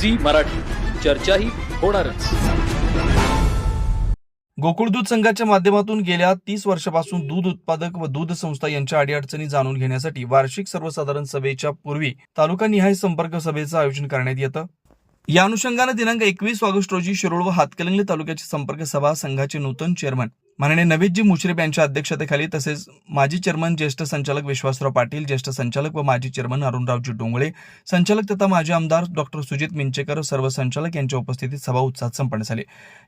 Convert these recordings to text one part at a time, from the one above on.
Zee Marathi. चर्चाही होणारच. गोकुळ दूध संघाच्या माध्यमातून गेल्या तीस वर्षापासून दूध उत्पादक व दूध संस्था यांच्या अडीअडचणी जाणून घेण्यासाठी वार्षिक सर्वसाधारण सभेच्या पूर्वी तालुकानिहाय संपर्क सभेचं आयोजन करण्यात येतं. या अनुषंगानं दिनांक एकवीस ऑगस्ट रोजी शिरोळ व हातकलंगले तालुक्याची संपर्क सभा संघाचे नूतन चेअरमन माननीय नवेदजी मुश्रीफ यांच्या अध्यक्षतेखाली तसेच माजी चेअरमन ज्येष्ठ संचालक विश्वासराव पाटील ज्येष्ठ संचालक व माजी चेअरमन अरुणरावजी डोंगळे संचालक तथा माजी आमदार डॉक्टर सुजित मिंचेकर सर्व संचालक यांच्या उपस्थितीत सभा उत्साहात संपन्न झाली.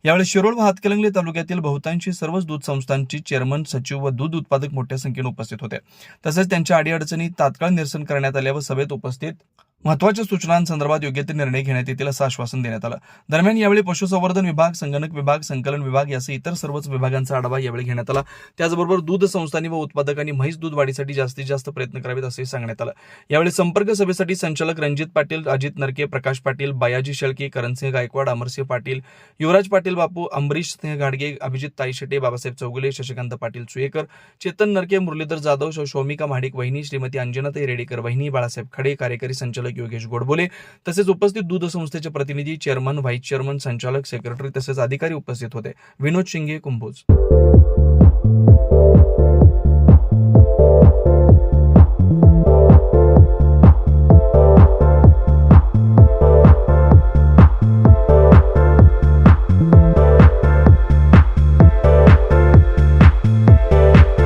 यावेळी शिरोळ व हातकलंगले तालुक्यातील बहुतांशी सर्वच दूध संस्थांची चेअरमन सचिव व दूध उत्पादक मोठ्या संख्येने उपस्थित होते. तसेच त्यांच्या अडीअडचणी तात्काळ निरसन करण्यात आल्या व सभेत उपस्थित महत्त्वाच्या सूचनांसंदर्भात योग्य ते निर्णय घेण्यात येतील असं आश्वासन देण्यात आलं. दरम्यान यावेळी पशुसंवर्धन विभाग संगणक विभाग संकलन विभाग यासह इतर सर्वच विभागांचा आढावा यावेळी घेण्यात आला. त्याचबरोबर दूध संस्थांनी व उत्पादकांनी म्हैस दूध वाढीसाठी जास्तीत जास्त प्रयत्न करावेत असंही सांगण्यात आलं. यावेळी संपर्क सभेसाठी संचालक रणजित पाटील अजित नरके प्रकाश पाटील बायाजी शेळके करणसिंह गायकवाड अमरसिंह पाटील युवराज पाटील बापू अंबरीश सिंह घाडगे अभिजित ताईशेटे बाबासाहेब चौगुले शशिकांत पाटील सुयेकर चेतन नरके मुरलीधर जाधव शौमिका महाडिक वहिनी श्रीमती अंजनाताई रेडेकर वहिनी बाळासाहेब खडे कार्यकारी संचालक योगेश गोडबोले तसेच उपस्थित दूध संस्थेचे प्रतिनिधी चेअरमन व्हाईस चेअरमन संचालक सेक्रेटरी तसेच अधिकारी उपस्थित होते. विनोद शिंगे कुंभोज.